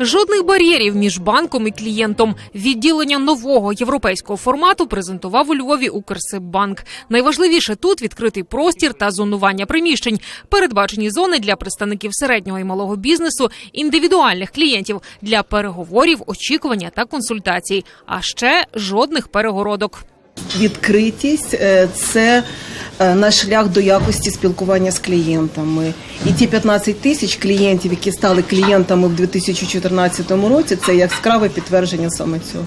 Жодних бар'єрів між банком і клієнтом. Відділення нового європейського формату презентував у Львові Укрсиббанк. Найважливіше тут відкритий простір та зонування приміщень, передбачені зони для представників середнього і малого бізнесу, індивідуальних клієнтів для переговорів, очікування та консультацій. А ще жодних перегородок. Відкритість е, це е, наш шлях до якості спілкування з клієнтами. І ті 15 тисяч клієнтів, які стали клієнтами в 2014 році, це яскраве підтвердження саме цього.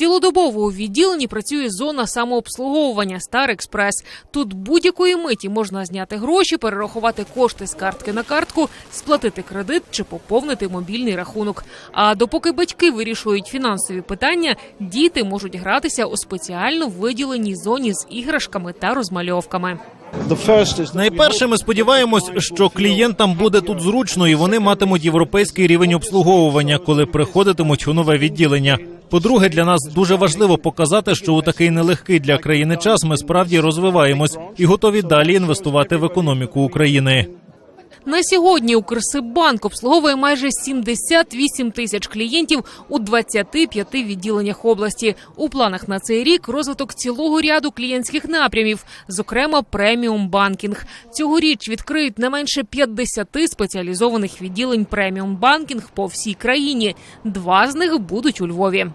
Цілодобово у відділенні працює зона самообслуговування Стар Експрес. Тут будь-якої миті можна зняти гроші, перерахувати кошти з картки на картку, сплатити кредит чи поповнити мобільний рахунок. А допоки батьки вирішують фінансові питання, діти можуть гратися у спеціально виділеній зоні з іграшками та розмальовками. Найперше, ми сподіваємось, що клієнтам буде тут зручно і вони матимуть європейський рівень обслуговування, коли приходитимуть у нове відділення. По-друге, для нас дуже важливо показати, що у такий нелегкий для країни час ми справді розвиваємось і готові далі інвестувати в економіку України. На сьогодні Укрсиббанк обслуговує майже 78 тисяч клієнтів у 25 відділеннях області. У планах на цей рік розвиток цілого ряду клієнтських напрямів, зокрема преміум банкінг. Цьогоріч відкриють не менше 50 спеціалізованих відділень преміум банкінг по всій країні. Два з них будуть у Львові.